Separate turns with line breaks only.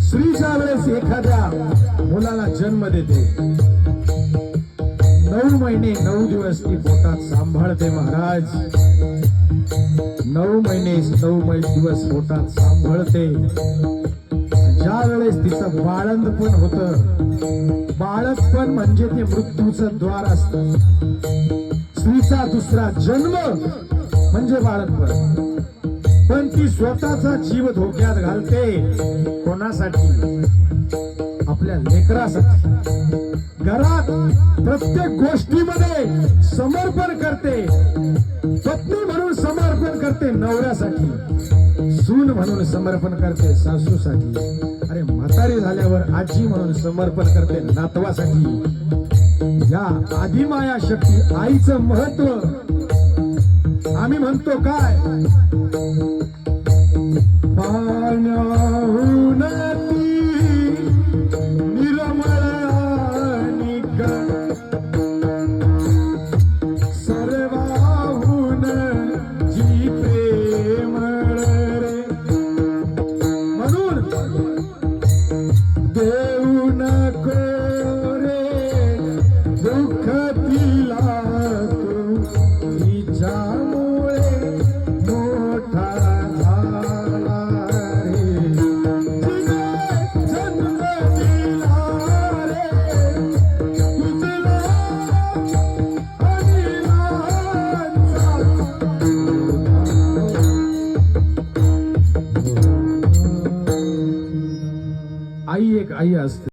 श्री वेळेस एखाद्या जन्म देते. नऊ महिने नऊ दिवस ती पोटात सांभाळते महाराज. नऊ महिने नऊ दिवस पोटात सांभाळते. ज्या वेळेस तिचं बाळंद पण होत बाळकपण म्हणजे ते मृत्यूच द्वार असत. स्त्रीचा दुसरा जन्म म्हणजे बाळकपण पण ती स्वतःचा जीव धोक्यात घालते. कोणासाठी? आपल्या लेकरासाठी. घरात प्रत्येक गोष्टीमध्ये समर्पण करते. पत्नी म्हणून समर्पण करते नवऱ्यासाठी. सून म्हणून समर्पण करते सासूसाठी. अरे म्हातारी झाल्यावर आजी म्हणून समर्पण करते नातवासाठी. या आदिमाया शक्ती आईचं महत्त्व आम्ही म्हणतो काय? पाण्याहून ती निर्मळ आणि ग- सर्वाहून जी प्रेमळ रे. म्हणून देऊ नको रे दुःख आई एक आई असते.